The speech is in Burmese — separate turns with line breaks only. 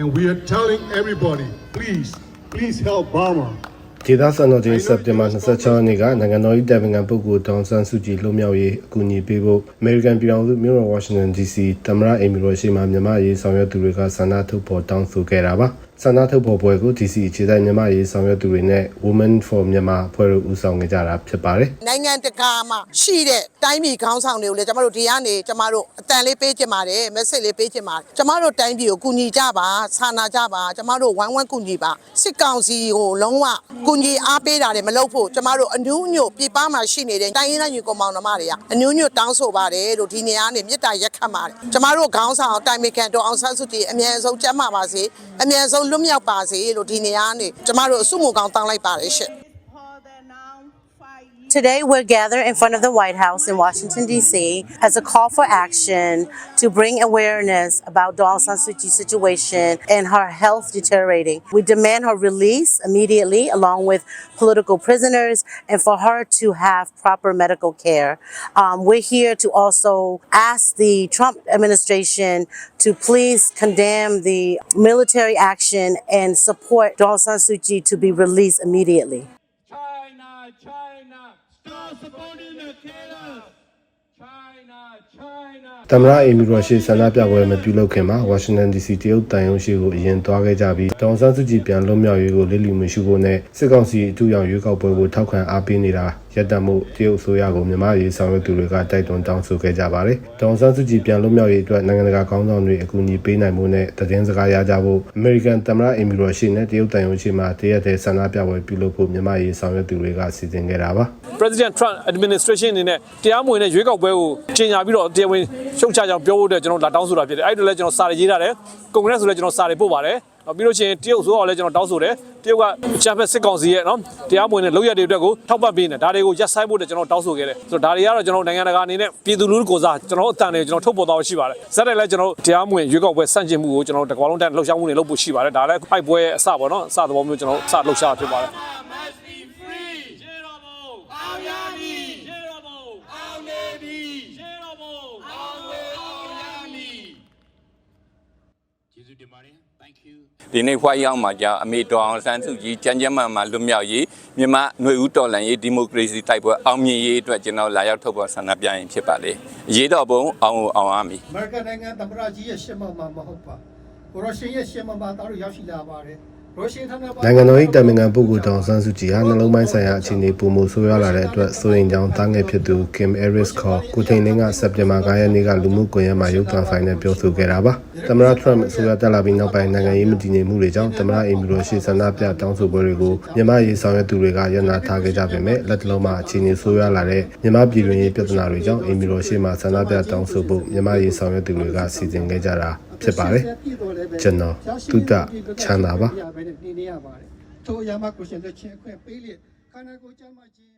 And we are telling everybody, please, please help Burma.
ဒေသစံတော်ချိန်စက်တင်ဘာ26ရက်နေ့ကနိုင်ငံတော်၏တာဝန်ခံပုဂ္ဂိုလ်တောင်ဆန်းစုကြည်လွှတ်မြောက်ရေးအကူအညီပေးဖို့ American ပြည်ထောင်စုမြို့တော် Washington DC သမ္မတအိမ်ဖြူတော်ရှိမှမြန်မာရေးဆောင်ရွက်သူတွေကဆန္ဒထုတ်ဖော်တောင်းဆိုခဲ့တာပါ ဆန္ဒထုတ်ဖော်ပွဲကို DC အခြေစိုက်မြန်မာရေးဆောင်ရွက်သူတွေနဲ့ Women for Myanmar အဖွဲ့တို့ဦးဆောင်ခဲ့ကြတာဖြစ်ပါတယ်
နိုင်ငံတကာမှာရှိတဲ့တိုင်းပြည်ခေါင်းဆောင်တွေကိုလည်းကျမတို့ဒီကနေကျမတို့အတန်လေးပေးချင်ပါတယ် message လေးပေးချင်ပါတယ်ကျမတို့တိုင်းပြည်ကိုကူညီကြပါစာနာကြပါကျမတို့ဝမ်းဝမ်းကူညီပါစစ်ကောင်စီကိုလုံးဝကူညီအားပေးတာတွေမလုပ်ဖို့ကျမတို့အနူးညွတ်ပြပမှာရှိနေတဲ့တိုင်းရင်းသားညီကောင်မောင်နှမတွေကအနူးညွတ်တောင်းဆိုပါတယ်လို့ဒီနေရာကနေမြစ်တာရက်ခတ်ပါတယ်ကျမတို့ခေါင်းဆောင်တိုင်မီကန်တော်အောင်ဆန်းစုကြည်အမြန်ဆုံးကျမ်းမာပါစေအမြန်ဆုံးလွတ်မြောက်ပါစေလို့ဒီနေရာကနေကျမတို့အစုမကောင်းတောင်းလိုက်ပါတယ်ရှင့်
Today, we're gathered in front of the White House in Washington, D.C., as a call for action to bring awareness about Dawn San Suu Kyi's situation and her health deteriorating. We demand her release immediately, along with political prisoners, and for her to have proper medical care. Um, we're here to also ask the Trump administration to please condemn the military action and support Dawn San Suu Kyi to be released immediately
supporting the killer. China, China.
သမ္မတအိမ်ဖြူတော်ရှိဆန္ဒပြပွဲမပြုလုပ်ခင်မှာ Washington DC တရုတ်တန်ယုံရှိကိုအရင်သွားခဲ့ကြပြီးတောင်ဆန်းစုကြည်ပြန်လွတ်မြောက်ရေးကိုလေးလီမရှိဖို့နဲ့စစ်ကောင်စီအထူးရောင်ရွေးကောက်ပွဲကိုထောက်ခံအားပေးနေတာရပ်တန့်မှုတရုတ်အစိုးရကိုမြန်မာရေးဆောင်ရွက်သူတွေကတိုက်တွန်းတောင်းဆိုခဲ့ကြပါတယ်။တောင်ဆန်းစုကြည်ပြန်လွတ်မြောက်ရေးအတွက်နိုင်ငံတကာကောင်းဆောင်တွေအကူအညီပေးနိုင်မှုနဲ့သတင်းစကားရကြဖို့ American သမ္မတအိမ်ဖြူတော်ရှိနဲ့တရုတ်တန်ယုံရှိမှာတရက်တည်းဆန္ဒပြပွဲပြုလုပ်ဖို့မြန်မာရေးဆောင်ရွက်သူတွေကစီစဉ်ခဲ့တာပါ။
President Trump administration အနေနဲ့တရားမဝင်တဲ့ရွေးကောက်ပွဲကိုကြီးညာပြီးတော့တရားဝင်ရှုတ်ချကြောင်းပြောဖို့အတွက်ကျွန်တော်လာတောင်းဆိုတာဖြစ်တယ်အဲ့ဒါလည်းကျွန်တော်စာရေးထားတယ်ကွန်ဂရက်ဆိုလည်းကျွန်တော်စာတွေပို့ပါတယ်နောက်ပြီးလို့ချင်းတရုတ်ဆိုတော့လည်းကျွန်တော်တောင်းဆိုတယ်တရုတ်ကချမ်ဖက်စစ်ကောင်စီရဲ့နော်တရားမဝင်တဲ့လုပ်ရက်တွေအတွက်ကိုထောက်ပံ့ပေးနေဒါတွေကိုရပ်ဆိုင်းဖို့အတွက်ကျွန်တော်တောင်းဆိုခဲ့တယ်ဆိုတော့ဒါတွေကတော့ကျွန်တော်နိုင်ငံတကာအနေနဲ့ပြည်သူလူထုကိုစားကျွန်တော်အတန်တွေကျွန်တော်ထုတ်ပေါ်သွားရှိပါတယ်ဇက်တယ်လည်းကျွန်တော်တရားမဝင်ရွေးကောက်ပွဲစန့်ကျင်မှုကိုကျွန်တော်တကွာလုံးတန်းလှုပ်ရှားမှုတွေလုပ်ဖို့ရှိပါတယ်ဒါလည်းအိုက်ပွဲအစပေါ့နော်အစသဘောမျိုးကျွန်တော်စလှုပ်ရှားဖြစ်ပါတယ်
ဒီနေ့ဖွားရောက်မှာကြာအမေတော်အောင်ဆန်းစုကြည်ကြမ်းကြမ်းမှန်မှန်လွတ်မြောက်ရေးမြန်မာຫນွေဦးတော်လှန်ရေးဒီမိုကရေစီတိုက်ပွဲအောင်မြင်ရေးအတွက်ကျွန်တော်လာရောက်ထုတ်ဖော်ဆန္ဒပြရင်ဖြစ်ပါလေအရေးတော်ပုံအောင်ကိုအောင်ရမည်
အမေရိကန်နိုင်ငံသမ္မတကြီးရဲ့ရှင်းမမှာမဟုတ်ပါကိုရရှင်ရဲ့ရှင်းမမှာတားလို့ရောက်ရှိလာပါတယ်ရိုရှင်ထံက
နိုင်ငံတော်၏တာဝန်ခံပုဂ္ဂိုလ်တောင်ဆန်းစုကြည်ဟာနှလုံးပိုင်းဆိုင်ရာအခြေအနေပုံမှုဆိုးရွားလာတဲ့အတွက်စိုးရိမ်ကြောင်းတားငယ်ဖြစ်သူ Kim Harris ခေါ်ကိုထိန်လင်းကစက်တင်ဘာ9ရက်နေ့ကလူမှုကွန်ရက်မှာရုပ်သံဖိုင်နဲ့ပြောဆိုခဲ့တာပါသမ္မတ Trump အစိုးရတက်လာပြီးနောက်ပိုင်းနိုင်ငံရေးမတည်ငြိမ်မှုတွေကြောင့်သမ္မတအိမ်ဖြူတော်ရှိဆန္ဒပြတောင်းဆိုပွဲတွေကိုမြန်မာရေးဆောင်ရွက်သူတွေကရန်နာထားခဲ့ကြပေမဲ့လက်တလုံးမှာအခြေအနေဆိုးရွားလာတဲ့မြန်မာပြည်တွင်းရေးပြဿနာတွေကြောင့်အိမ်ဖြူတော်ရှိမှဆန္ဒပြတောင်းဆိုဖို့မြန်မာရေးဆောင်ရွက်သူတွေကစီစဉ်ခဲ့ကြတာ ဖြစ်ပါတယ်ကျွန်တော်သူတချမ်းသာပါ
ထိုအရာမှာကိုရှင်တို့ချင်းအခွင့်ပေးလေခန္ဓာကိုယ်ကြမ်းမှချင်း